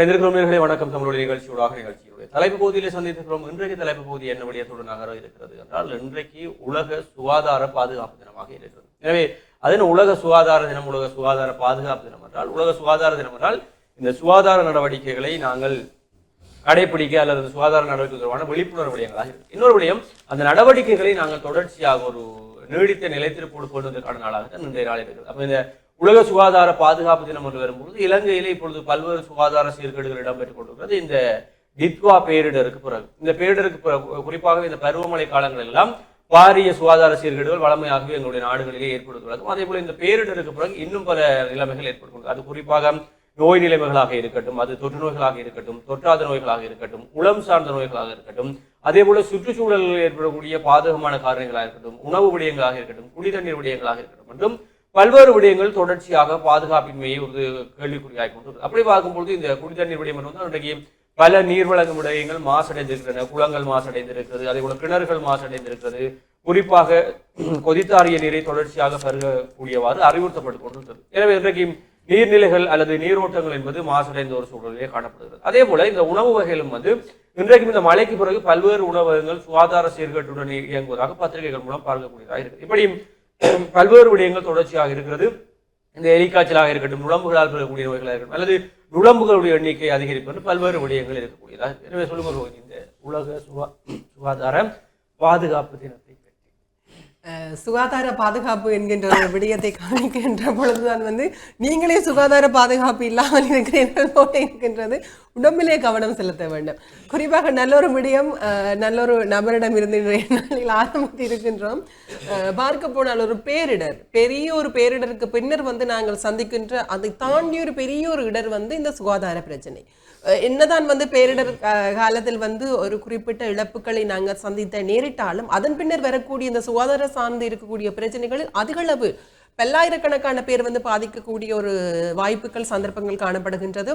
இணைந்திருக்கிறோம் வணக்கம். தமிழுடைய நிகழ்ச்சியோடாக நிகழ்ச்சியுடைய தலைப்பு பகுதியிலே சந்தித்திருக்கிறோம். இன்றைக்கு தலைப்பு பகுதி என்ன விடயத்தோடு நகர இருக்கிறது என்றால் இன்றைக்கு உலக சுகாதார பாதுகாப்பு தினமாக இருக்கிறது. எனவே அதன் உலக சுகாதார தினம் உலக சுகாதார பாதுகாப்பு தினம் என்றால் உலக சுகாதார தினம் என்றால் இந்த சுகாதார நடவடிக்கைகளை நாங்கள் கடைபிடிக்க அல்லது சுகாதார நடவடிக்கை தொடர்பான விழிப்புணர்வு விடயங்களாக இருக்கு. இன்னொரு விடயம் அந்த நடவடிக்கைகளை நாங்கள் தொடர்ச்சியாக ஒரு நீடித்த நிலைத்திற்கு கொண்டு வந்ததற்கான நாளாக தான் இன்றைய நாள் இருக்கிறது. அப்போ இந்த உலக சுகாதார பாதுகாப்பு தினம் என்று வரும்போது இலங்கையிலே இப்பொழுது பல்வேறு சுகாதார சீர்கேடுகள் இடம்பெற்றுக் கொண்டிருக்கிறது. இந்த டித்வா பேரிடருக்கு பிறகு இந்த பேரிடருக்கு குறிப்பாக இந்த பருவமழை காலங்கள் எல்லாம் பாரிய சுகாதார சீர்கேடுகள் வளமையாகவே எங்களுடைய நாடுகளிலே ஏற்படுத்துவதாகவும் அதே போல இந்த பேரிடருக்கு பிறகு இன்னும் பல நிலைமைகள் ஏற்படுகிறது அது குறிப்பாக நோய் நிலைமைகளாக இருக்கட்டும் அது தொற்று நோய்களாக இருக்கட்டும் தொற்றாத நோய்களாக இருக்கட்டும் உளம் சார்ந்த நோய்களாக இருக்கட்டும் அதே போல சுற்றுச்சூழலில் ஏற்படக்கூடிய பாதகமான காரணங்களாக இருக்கட்டும் உணவு விடயங்களாக இருக்கட்டும் குடிதண்ணீர் விடயங்களாக இருக்கட்டும் மற்றும் பல்வேறு விடயங்கள் தொடர்ச்சியாக பாதுகாப்பின்மையை ஒரு கேள்விக்குறியாகி கொண்டு அப்படி பார்க்கும்பொழுது இந்த குடிதண்ணீர் விடயம் வந்து இன்றைக்கு பல நீர்வழங்கும் விடயங்கள் மாசடைந்திருக்கின்றன. குளங்கள் மாசடைந்திருக்கிறது அதே போல கிணறுகள் மாசடைந்திருக்கிறது. குறிப்பாக கொதித்தாரிய நீரை தொடர்ச்சியாக பருகக்கூடியவாறு அறிவுறுத்தப்பட்டு கொண்டிருக்கிறது எனவே இன்றைக்கு நீர்நிலைகள் அல்லது நீரோட்டங்கள் என்பது மாசடைந்த ஒரு சூழலிலே காணப்படுகிறது. அதே போல இந்த உணவு வகைகளும் வந்து இன்றைக்கும் இந்த மழைக்கு பிறகு பல்வேறு உணவகங்கள் சுகாதார சீர்கேட்டுடன் இயங்குவதாக பத்திரிகைகள் மூலம் பார்க்கக்கூடியதாக இருக்கு இப்படி பல்வேறு விடயங்கள் தொடர்ச்சியாக இருக்கிறது. இந்த எலிக்காய்ச்சலாக இருக்கட்டும் நுழம்புகளால் பெறக்கூடிய நோய்களாக இருக்கட்டும் அல்லது நுழம்புகளுடைய எண்ணிக்கை அதிகரிப்பது பல்வேறு விடயங்கள் இருக்கக்கூடியதாக. எனவே சொல்லுங்கள் இந்த உலக சுகா சுகாதார பாதுகாப்பு தினத்தை சுகாதார பாதுகாப்பு என்கின்ற ஒரு விடயத்தை காணிக்கின்ற பொழுதுதான் வந்து நீங்களே சுகாதார பாதுகாப்பு இல்லாமல் இருக்கிறீர்களோடு இருக்கின்றது. உடம்பிலே கவனம் செலுத்த வேண்டும். குறிப்பாக நல்லொரு விடயம் நல்லொரு நபரிடம் இருந்து இன்றைய நாளில் ஆரம்பித்து இருக்கின்றோம். பார்க்க போனால் ஒரு பேரிடர். பெரிய ஒரு பேரிடருக்கு பின்னர் வந்து நாங்கள் சந்திக்கின்ற அதை தாண்டி ஒரு பெரிய ஒரு இடர் வந்து இந்த சுகாதார பிரச்சனை. என்னதான் வந்து பேரிடர் காலத்தில் வந்து ஒரு குறிப்பிட்ட இழப்புகளை நாங்கள் சந்தித்த நேரிட்டாலும் அதன் பின்னர் வரக்கூடிய இந்த சுகாதார சார்ந்து இருக்கக்கூடிய பிரச்சனைகளில் அதிகளவு பல்லாயிரக்கணக்கான பேர் வந்து பாதிக்கக்கூடிய ஒரு வாய்ப்புகள் சந்தர்ப்பங்கள் காணப்படுகின்றது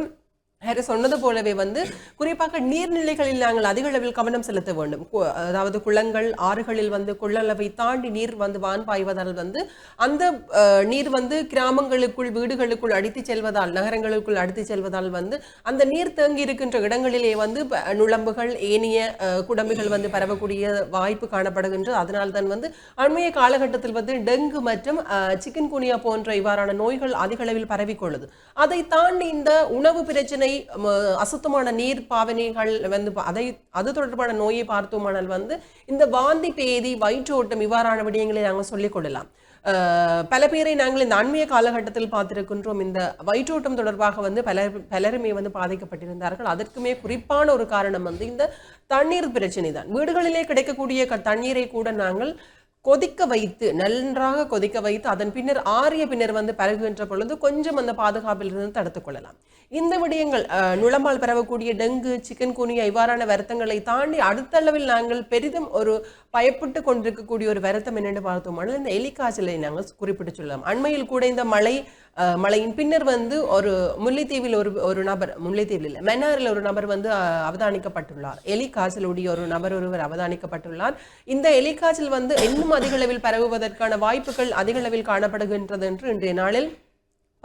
ஹரி சொன்னது போலவே வந்து குறிப்பாக நீர்நிலைகளில் நாங்கள் அதிக அளவில் கவனம் செலுத்த வேண்டும். அதாவது குளங்கள் ஆறுகளில் வந்து கொள்ளளவை தாண்டி நீர் வந்து வான் பாய்வதால் வந்து அந்த நீர் வந்து கிராமங்களுக்குள் வீடுகளுக்குள் அடித்து செல்வதால் நகரங்களுக்குள் அடித்து செல்வதால் வந்து அந்த நீர் தேங்கி இருக்கின்ற இடங்களிலே வந்து நுழம்புகள் ஏனைய குடம்புகள் வந்து பரவக்கூடிய வாய்ப்பு காணப்படுகின்றது அதனால் தான் வந்து அண்மைய காலகட்டத்தில் வந்து டெங்கு மற்றும் சிக்கன் குனியா போன்ற இவ்வாறான நோய்கள் அதிக அளவில் பரவிக்கொள்ளுது. அதை தாண்டி இந்த உணவு பிரச்சனை அசுத்தமான நீர் பாவனைகள் வந்து அதை அது தொடர்பான நோயை பார்த்தோமானால் வந்து இந்த வாந்தி பேதி வயிற்றோட்டம் இவ்வாறான விடயங்களை நாங்கள் சொல்லிக் கொள்ளலாம். பல பேரை நாங்கள் இந்த அண்மைய காலகட்டத்தில் பார்த்திருக்கின்றோம். இந்த வயிற்றோட்டம் தொடர்பாக வந்து பல பலருமே வந்து பாதிக்கப்பட்டிருந்தார்கள். அதற்குமே குறிப்பான ஒரு காரணம் வந்து இந்த தண்ணீர் பிரச்சனை தான் வீடுகளிலே கிடைக்கக்கூடிய க- தண்ணீரை கூட நாங்கள் கொதிக்க வைத்து நன்றாக கொதிக்க வைத்து அதன் பின்னர் ஆறிய பின்னர் வந்து பரவுகின்ற பொழுது கொஞ்சம் அந்த பாதுகாப்பில் இருந்து தடுத்துக் கொள்ளலாம். இந்த விடயங்கள் அஹ், நுளம்பால் பரவக்கூடிய டெங்கு சிக்கன் குனியா இவ்வாறான வருத்தங்களை தாண்டி அடுத்த அளவில் நாங்கள் பெரிதும் ஒரு பயப்பட்டு கொண்டிருக்கக்கூடிய ஒரு வருத்தம் என்னென்னு பார்த்தோம்னா இந்த எலிக்காய்ச்சலை நாங்கள் குறிப்பிட்டு சொல்லலாம். அண்மையில் கூட இந்த மழை மழையின் பின்னர் வந்து ஒரு முல்லைத்தீவில் ஒரு ஒரு நபர் முல்லைத்தீவில் இல்லை மெனாரில் ஒரு நபர் வந்து அவதானிக்கப்பட்டுள்ளார். எலிக்காய்ச்சலுடைய ஒரு நபர் ஒருவர் அவதானிக்கப்பட்டுள்ளார். இந்த எலிக்காய்ச்சல் வந்து இன்னும் அதிகளவில் பரவுவதற்கான வாய்ப்புகள் அதிகளவில் காணப்படுகின்றது என்று இன்றைய நாளில்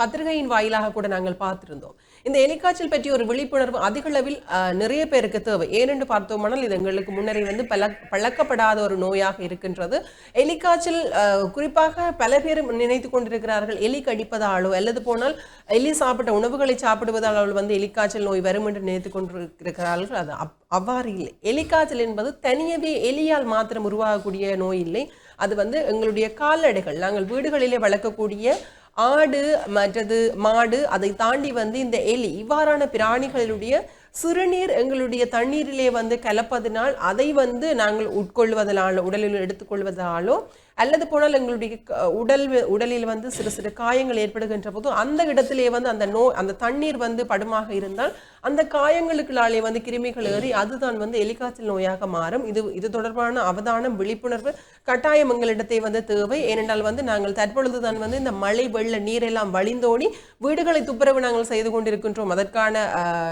பத்திரிகையின் வாயிலாக கூட நாங்கள் பார்த்திருந்தோம். இந்த எலிக்காய்ச்சல் பற்றி ஒரு விழிப்புணர்வு அதிக அளவில் நிறைய பேருக்கு தேவை. ஏனென்று பார்த்தோமானால் இது எங்களுக்கு முன்னரே வந்து பல பழக்கப்படாத ஒரு நோயாக இருக்கின்றது. எலிக்காய்ச்சல் குறிப்பாக பல பேர் நினைத்து கொண்டிருக்கிறார்கள் எலி கடிப்பதாலோ அல்லது போனால் எலி சாப்பிட்ட உணவுகளை சாப்பிடுவதால் வந்து எலிக்காய்ச்சல் நோய் வரும் என்று நினைத்து கொண்டிருக்கிறார்கள். அது அப்- அவ்வாறு இல்லை. எலிக்காய்ச்சல் என்பது தனியவே எலியால் மாத்திரம் உருவாகக்கூடிய நோய் இல்லை. அது வந்து எங்களுடைய கால்நடைகள் நாங்கள் வீடுகளிலே வளர்க்கக்கூடிய ஆடு மற்றது மாடு அதை தாண்டி வந்து இந்த எலி இவ்வாறான பிராணிகளுடைய சிறுநீர் எங்களுடைய தண்ணீரிலே வந்து கலப்பதனால் அதை வந்து நாங்கள் உட்கொள்வதனாலோ உடலில் எடுத்துக்கொள்வதாலோ அல்லது போனால் எங்களுடைய க- உடல் உடலில் வந்து சிறு சிறு காயங்கள் ஏற்படுகின்ற போது அந்த இடத்திலே வந்து அந்த நோ அந்த தண்ணீர் வந்து படுமாக இருந்தால் அந்த காயங்களுக்குள்ளாலே வந்து கிருமிகள் ஏறி அதுதான் வந்து எலிக்காய்ச்சல் நோயாக மாறும். இது இது தொடர்பான அவதானம் விழிப்புணர்வு கட்டாயம் எங்களிடத்தை வந்து தேவை. ஏனென்றால் வந்து நாங்கள் தற்பொழுது தான் வந்து இந்த மழை வெள்ள நீரெல்லாம் வழிந்தோடி வீடுகளை துப்புரவு நாங்கள் செய்து கொண்டிருக்கின்றோம். அதற்கான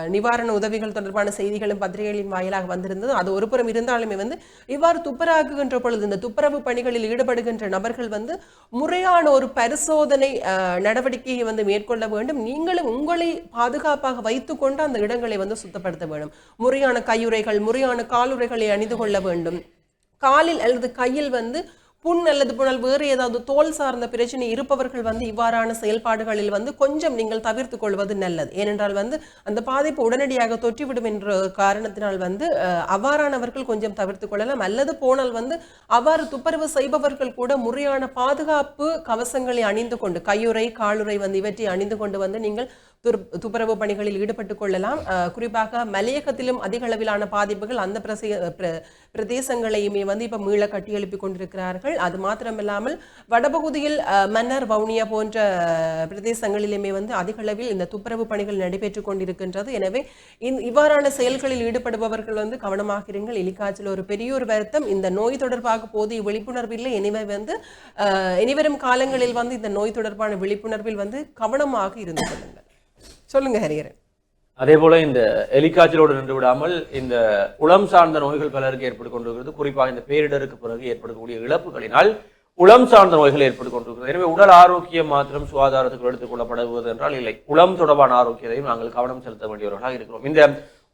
நிவாரண உதவிகள் தொடர்பான செய்திகளும் பத்திரிகைகளின் வாயிலாக வந்திருந்தது. அது ஒரு புறம் இருந்தாலுமே வந்து இவ்வாறு துப்புராக்குகின்ற பொழுது இந்த துப்புரவு பணிகளில் ஈடுபட ஈடுபடுகின்ற நபர்கள் வந்து முறையான ஒரு பரிசோதனை நடவடிக்கையை வந்து மேற்கொள்ள வேண்டும். நீங்களும் உங்களை பாதுகாப்பாக வைத்துக்கொண்டு அந்த இடங்களை வந்து சுத்தப்படுத்த வேண்டும். முறையான கையுறைகள் முறையான காலுறைகளை அணிந்து கொள்ள வேண்டும். காலில் அல்லது கையில் வந்து புண் அல்லது புனல் வேறு ஏதாவது தோல் சார்ந்த பிரச்சனை இருப்பவர்கள் வந்து இவ்வாறான செயல்பாடுகளில் வந்து கொஞ்சம் நீங்கள் தவிர்த்து கொள்வது நல்லது. ஏனென்றால் வந்து அந்த பாதிப்பு உடனடியாக தொற்றிவிடும் என்ற காரணத்தினால் வந்து அவ்வாறானவர்கள் கொஞ்சம் தவிர்த்து கொள்ளலாம். அல்லது போனால் வந்து அவ்வாறு துப்புரவு செய்பவர்கள் கூட முறையான பாதுகாப்பு கவசங்களை அணிந்து கொண்டு கையுறை காலுறை வந்து இவற்றை அணிந்து கொண்டு வந்து நீங்கள் துப்புரவு பணிகளில் ஈடுபட்டுக் கொள்ளலாம். அஹ், குறிப்பாக மலையகத்திலும் அதிக அளவிலான பாதிப்புகள் அந்த பிரசே பிர- பிரதேசங்களையுமே வந்து இப்போ மீள கட்டியெழுப்பி கொண்டிருக்கிறார்கள். அது மாத்திரமில்லாமல் வடபகுதியில் அஹ், மன்னர் வவுனியா போன்ற பிரதேசங்களிலுமே வந்து அதிக அளவில் இந்த துப்புரவு பணிகள் நடைபெற்றுக் கொண்டிருக்கின்றது. எனவே இவ்வாறான செயல்களில் ஈடுபடுபவர்கள் வந்து கவனமாக இருங்கள். எலிக்காய்ச்சல் ஒரு பெரிய ஒரு வருத்தம். இந்த நோய் தொடர்பாக போதிய விழிப்புணர்வு இல்லை. எனவே வந்து இனிவரும் காலங்களில் வந்து இந்த நோய் தொடர்பான விழிப்புணர்வில் வந்து கவனமாக இருந்து கொள்ளுங்கள். சொல்லுங்க ஹரிஹரன். அதே போல இந்த எலிக்காய்ச்சலோடு நின்று விடாமல் இந்த உளம் சார்ந்த நோய்கள் பலருக்கு ஏற்பட்டு கொண்டிருக்கிறது. குறிப்பாக இந்த பேரிடருக்கு பிறகு ஏற்படக்கூடிய இழப்புகளினால் உளம் சார்ந்த நோய்கள் ஏற்பட்டு கொண்டிருக்கிறது. எனவே உடல் ஆரோக்கியம் மாத்திரம் சுகாதாரத்துக்கு எடுத்துக் கொள்ளப்படுவது என்றால் இல்லை. உளம் தொடர்பான ஆரோக்கியத்தையும் நாங்கள் கவனம் செலுத்த வேண்டியவர்களாக இருக்கிறோம். இந்த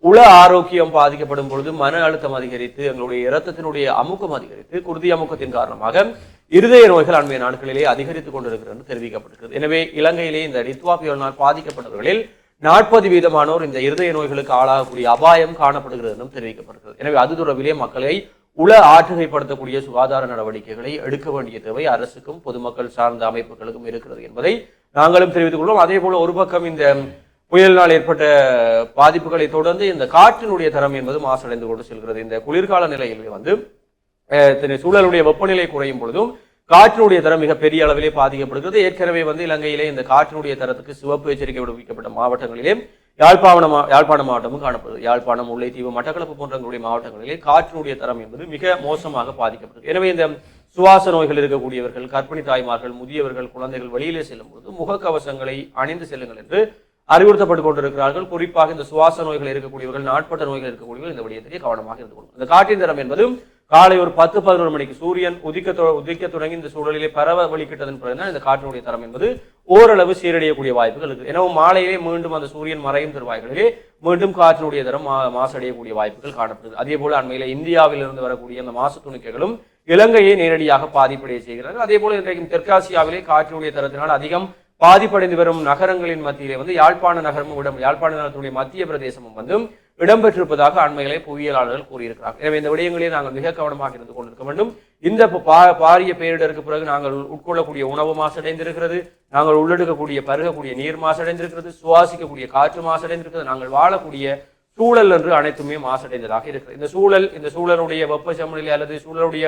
உள ஆரோக்கியம் பாதிக்கப்படும் பொழுது மன அழுத்தம் அதிகரித்து எங்களுடைய இரத்தத்தினுடைய அமுக்கம் அதிகரித்து குருதி அமுக்கத்தின் காரணமாக இருதய நோய்கள் அண்மைய நாட்களிலே அதிகரித்துக் கொண்டிருக்கிறது என்று தெரிவிக்கப்பட்டிருக்கிறது. எனவே இலங்கையிலே இந்த ரித்வா புயலினால் பாதிக்கப்பட்டவர்களில் நாற்பது வீதமானோர் இந்த இருதய நோய்களுக்கு ஆளாகக்கூடிய அபாயம் காணப்படுகிறது என்றும் தெரிவிக்கப்பட்டிருக்கிறது. எனவே அது தொடர்பிலே மக்களை உள ஆற்றுகைப்படுத்தக்கூடிய சுகாதார நடவடிக்கைகளை எடுக்க வேண்டிய தேவை அரசுக்கும் பொதுமக்கள் சார்ந்த அமைப்புகளுக்கும் இருக்கிறது என்பதை நாங்களும் தெரிவித்துக் கொள்வோம். அதே போல ஒரு பக்கம் இந்த புயலினால் ஏற்பட்ட பாதிப்புகளை தொடர்ந்து இந்த காற்றினுடைய தரம் என்பது மாசடைந்து கொண்டு செல்கிறது. இந்த குளிர்கால நிலையில் வந்து சூழலுடைய வெப்பநிலை குறையும் பொழுதும் காற்றினுடைய தரம் மிக பெரிய அளவிலே பாதிக்கப்படுகிறது. ஏற்கனவே வந்து இலங்கையிலே இந்த காற்றினுடைய தரத்துக்கு சிவப்பு எச்சரிக்கை விடுவிக்கப்பட்ட மாவட்டங்களிலே யாழ்ப்பாணம் யாழ்ப்பாணம் யாழ்ப்பாண மாவட்டமும் காணப்படுது. யாழ்ப்பாணம் முல்லைத்தீவு மட்டக்களப்பு போன்றங்களுடைய மாவட்டங்களிலே காற்றினுடைய தரம் என்பது மிக மோசமாக பாதிக்கப்படுது. எனவே இந்த சுவாச நோய்கள் இருக்கக்கூடியவர்கள் கர்ப்பிணி தாய்மார்கள் முதியவர்கள் குழந்தைகள் வெளியிலே செல்லும் பொழுது முகக்கவசங்களை அணிந்து செல்லுங்கள் என்று அறிவுறுத்தப்பட்டு கொண்டிருக்கிறார்கள். குறிப்பாக இந்த சுவாச நோய்கள் இருக்கக்கூடியவர்கள் நாட்பட்ட நோய்கள் இருக்கக்கூடியவர்கள் இந்த விடயத்திலே கவனமாக இருந்து கொள்ளும் இந்த காற்றின் தரம் என்பது காலை ஒரு பத்து பதினோரு மணிக்கு சூரியன் உதிக்க உதிக்க தொடங்கி இந்த சூழலிலே பரவ வலிக்கிட்டதன் பிறகுதான் இந்த காற்றினுடைய தரம் என்பது ஓரளவு சீரடையக்கூடிய வாய்ப்புகள் இருக்குது. எனவே மாலையிலே மீண்டும் அந்த சூரியன் மறையும் தருவாய்களிலே மீண்டும் காற்றினுடைய தரம் மா- மாசடையக்கூடிய வாய்ப்புகள் காணப்படுது அதே போல அண்மையில இந்தியாவில் இருந்து வரக்கூடிய அந்த மாசு துணிக்கைகளும் இலங்கையை நேரடியாக பாதிப்படைய செய்கிறார்கள் அதே போல இன்றைக்கும் தெற்காசியாவிலே காற்றினுடைய தரத்தினால் அதிகம் பாதிப்படைந்து வரும் நகரங்களின் மத்தியிலே வந்து யாழ்ப்பாண நகரமும் இடம் யாழ்ப்பாண நகரத்துடைய மத்திய பிரதேசமும் வந்து இடம்பெற்றிருப்பதாக அண்மைகளை புவியியலாளர்கள் கூறியிருக்கிறார் எனவே இந்த விடயங்களை நாங்கள் மிக கவனமாக இருந்து கொண்டிருக்க வேண்டும். இந்த பா- பாரிய பேரிடருக்கு பிறகு நாங்கள் உட்கொள்ளக்கூடிய உணவு மாசடைந்திருக்கிறது நாங்கள் உள்ளெடுக்கக்கூடிய பருகக்கூடிய நீர் மாசடைந்திருக்கிறது சுவாசிக்கக்கூடிய காற்று மாசடைந்திருக்கிறது நாங்கள் வாழக்கூடிய சூழல் என்று அனைத்துமே மாசடைந்ததாக இருக்கிறது. இந்த சூழல் இந்த சூழலுடைய வெப்ப சமநிலை அல்லது சூழலுடைய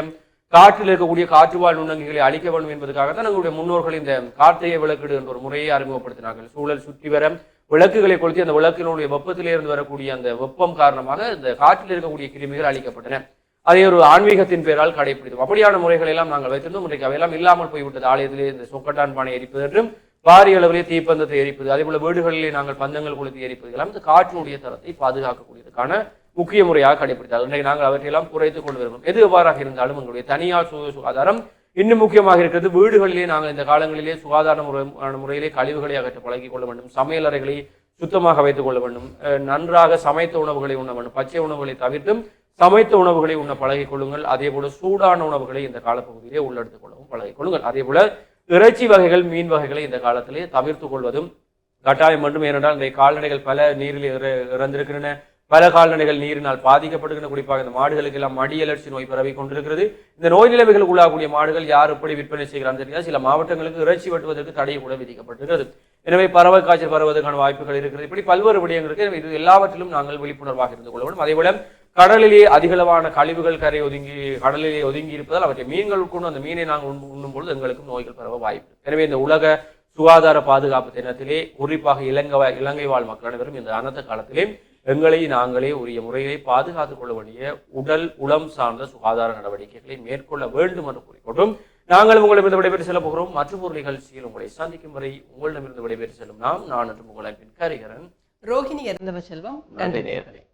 காற்றில் இருக்கக்கூடிய காற்று வாழ் நுண்ணங்கிகளை அழிக்க வேண்டும் என்பதற்காக தான் எங்களுடைய முன்னோர்கள் இந்த கார்த்திகை விளக்கீடு என்ற ஒரு முறையை அறிமுகப்படுத்தினார்கள். சூழல் சுற்றி வர விளக்குகளை கொளுத்தி அந்த விளக்கினுடைய வெப்பத்திலே இருந்து வரக்கூடிய அந்த வெப்பம் காரணமாக இந்த காற்றில் இருக்கக்கூடிய கிருமிகள் அழிக்கப்பட்டன. அதை ஒரு ஆன்மீகத்தின் பெயரால் கடைபிடித்தோம் அப்படியான முறைகளை எல்லாம் நாங்கள் வைத்திருந்தோம். இன்றைக்கு அவையெல்லாம் இல்லாமல் போய்விட்டது. ஆலயத்திலே இந்த சொக்கட்டான் பானை எரிப்பது என்றும் பாரிய அளவிலே தீப்பந்தத்தை எரிப்பது அதே போல வீடுகளிலே நாங்கள் பந்தங்கள் கொளுத்தி எரிப்பது எல்லாம் இந்த காற்றினுடைய தரத்தை பாதுகாக்கக்கூடியதுக்கான முக்கிய முறையாக கடைபிடித்தார். இன்றைக்கு நாங்கள் அவற்றையெல்லாம் குறைத்துக் கொண்டு வருகிறோம் எது எவ்வாறாக இருந்தாலும் எங்களுடைய தனியார் சு சுகாதாரம் இன்னும் முக்கியமாக இருக்கிறது. வீடுகளிலே நாங்கள் இந்த காலங்களிலே சுகாதார முறை முறையிலே கழிவுகளை அகற்ற பழகிக் கொள்ள வேண்டும். சமையல் அறைகளை சுத்தமாக வைத்துக் கொள்ள வேண்டும். நன்றாக சமைத்த உணவுகளை உண்ண வேண்டும். பச்சை உணவுகளை தவிர்த்தும் சமைத்த உணவுகளை உண்ண பழகிக் கொள்ளுங்கள். அதே போல சூடான உணவுகளை இந்த காலப்பகுதியிலே உள்ளெடுத்துக் கொள்ளவும் பழகிக் கொள்ளுங்கள். அதே போல இறைச்சி வகைகள் மீன் வகைகளை இந்த காலத்திலே தவிர்த்து கொள்வதும் கட்டாயம் வேண்டும் ஏனென்றால் இந்த கால்நடைகள் பல நீரில் இறந்திருக்கின்றன. பல கால்நடைகள் நீரினால் பாதிக்கப்படுகின்ற குறிப்பாக இந்த மாடுகளுக்கு எல்லாம் மடியலர்ச்சி நோய் பரவி கொண்டிருக்கிறது. இந்த நோய் நிலைமைகளுக்கு உள்ளாகக்கூடிய மாடுகள் யார் எப்படி விற்பனை செய்கிறான்னு தெரியாது சில மாவட்டங்களுக்கு இறைச்சி வெட்டுவதற்கு தடை கூட விதிக்கப்பட்டிருக்கிறது. எனவே பறவை காய்ச்சல் பரவதற்கான வாய்ப்புகள் இருக்கிறது. இப்படி பல்வேறு விடயங்கள் இருக்கு இது எல்லாவற்றிலும் நாங்கள் விழிப்புணர்வாக இருந்து கொள்ள வேண்டும். அதே போல கடலிலே அதிகளவான கழிவுகள் கரை ஒதுங்கி கடலிலே ஒதுங்கி இருப்பதால் அவற்றை மீன்கள் உட்கொண்டு அந்த மீனை நாங்கள் உண்ணும் பொழுது எங்களுக்கும் நோய்கள் பரவ வாய்ப்பு எனவே இந்த உலக சுகாதார பாதுகாப்பு தினத்திலே குறிப்பாக இலங்கை இலங்கை வாழ் மக்கள் அனைவரும் இந்த அனந்த காலத்திலே எங்களை நாங்களே உரிய முறையிலே பாதுகாத்துக் கொள்ள வேண்டிய உடல் உளம் சார்ந்த சுகாதார நடவடிக்கைகளை மேற்கொள்ள வேண்டும் என்று கூறிக்கொண்டும் நாங்கள் உங்களிடமிருந்து விடைபெற்று செல்ல போகிறோம். மற்றும் ஒரு நிகழ்ச்சியில் உங்களை சந்திக்கும் வரை உங்களிடமிருந்து விடைபெற்று செல்லும் நாம். நான் என்று உங்கள் அன்பின் கரிகரன். ரோஹிணி இறந்தவ செல்வம். நன்றி நேயர்களே.